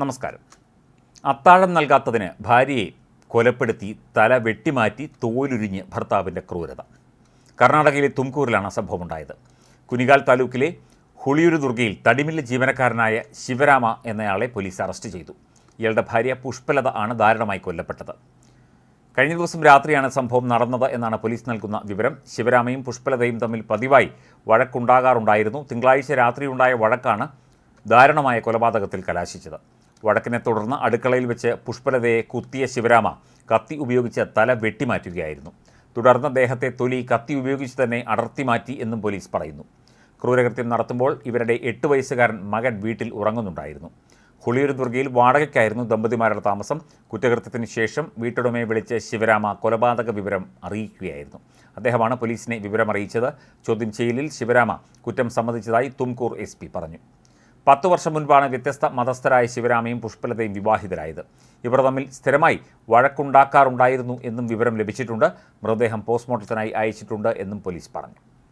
നമസ്കാരം. അത്താഴം നൽകാത്തതിന് ഭാര്യയെ കൊലപ്പെടുത്തി തല വെട്ടിമാറ്റി തോലുരിഞ്ഞ് ഭർത്താവിന്റെ ക്രൂരത. കർണാടകയിലെ തുംകൂറിലാണ് സംഭവമുണ്ടായത്. കുനികാൽ താലൂക്കിലെ ഹുളിയൂരു ദുർഗയിൽ തടിമില്ല് ജീവനക്കാരനായ ശിവരാമ എന്നയാളെ പോലീസ് അറസ്റ്റ് ചെയ്തു. ഇയാളുടെ ഭാര്യ പുഷ്പലത ആണ് ദാരുണമായി കൊല്ലപ്പെട്ടത്. കഴിഞ്ഞ ദിവസം രാത്രിയാണ് സംഭവം നടന്നത് എന്നാണ് പോലീസ് നൽകുന്ന വിവരം. ശിവരാമയും പുഷ്പലതയും തമ്മിൽ പതിവായി വഴക്കുണ്ടാകാറുണ്ടായിരുന്നു. തിങ്കളാഴ്ച രാത്രിയുണ്ടായ വഴക്കാണ് ദാരുണമായ കൊലപാതകത്തിൽ കലാശിച്ചത്. വഴക്കിനെ തുടർന്ന് അടുക്കളയിൽ വെച്ച് പുഷ്പലതയെ കുത്തിയ ശിവരാമ കത്തി ഉപയോഗിച്ച് തല വെട്ടിമാറ്റുകയായിരുന്നു. തുടർന്ന് ദേഹത്തെ തൊലി കത്തി ഉപയോഗിച്ച് തന്നെ അടർത്തി മാറ്റി എന്നും പോലീസ് പറയുന്നു. ക്രൂരകൃത്യം നടത്തുമ്പോൾ ഇവരുടെ എട്ട് വയസ്സുകാരൻ മകൻ വീട്ടിൽ ഉറങ്ങുന്നുണ്ടായിരുന്നു. ഹുളിയൂർ ദുർഗയിൽ വാടകയ്ക്കായിരുന്നു ദമ്പതിമാരുടെ താമസം. കുറ്റകൃത്യത്തിന് ശേഷം വീട്ടുടമയെ വിളിച്ച് ശിവരാമ കൊലപാതക വിവരം അറിയിക്കുകയായിരുന്നു. അദ്ദേഹമാണ് പോലീസിനെ വിവരം അറിയിച്ചത് ചോദ്യം ചെയ്യലിൽ ശിവരാമ കുറ്റം സമ്മതിച്ചതായി തുംകൂർ എസ് പറഞ്ഞു. പത്തു വർഷം മുൻപാണ് വ്യത്യസ്ത മതസ്ഥരായ ശിവരാമയും പുഷ്പലതയും വിവാഹിതരായത്. ഇവർ തമ്മിൽ സ്ഥിരമായി വഴക്കുണ്ടാക്കാറുണ്ടായിരുന്നു എന്നും വിവരം ലഭിച്ചിട്ടുണ്ട്. മൃതദേഹം പോസ്റ്റ്മോർട്ടത്തിനായി അയച്ചിട്ടുണ്ട് എന്നും പോലീസ് പറഞ്ഞു.